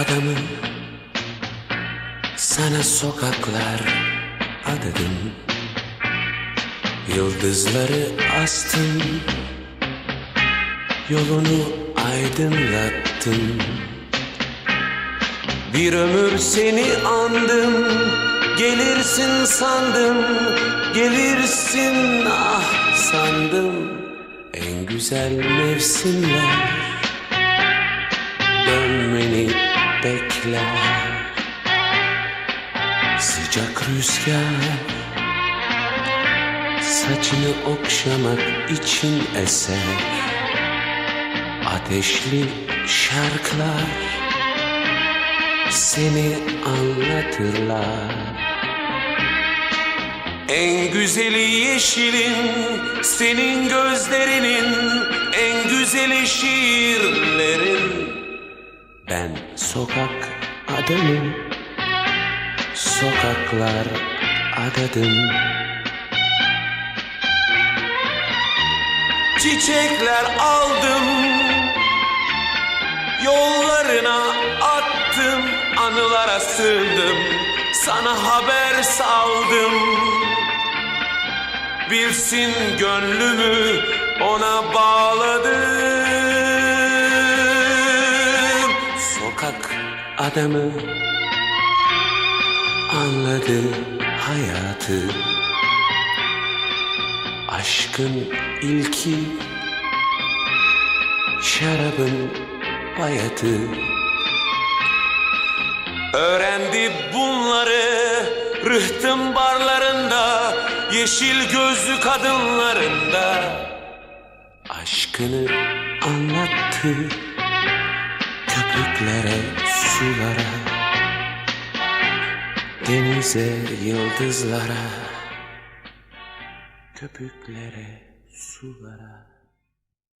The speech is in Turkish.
adamı Sana sokaklar adadım. Yıldızları astım. Yolunu aydınlattım. Bir ömür seni andım. Gelirsin sandım. Gelirsin ah sandım. En güzel mevsimler. Bekler Sıcak rüzgar Saçını okşamak için eser Ateşli şarkılar Seni anlatırlar. En güzeli yeşilin Senin gözlerinin En güzeli şiirlerin. Ben sokak adamım. Sokaklar adadım. Çiçekler aldım. Yollarına attım. Anılara sığdım Sana haber saldım. Bilsin gönlümü ona bağladım Sokak adamı. Anladı hayatı. Aşkın ilki. Şarabın bayatı. Öğrendi bunları Rıhtım barlarında Yeşil gözlü kadınlarında. Aşkını anlattı Köpüklere, sulara Denize, yıldızlara Köpüklere, sulara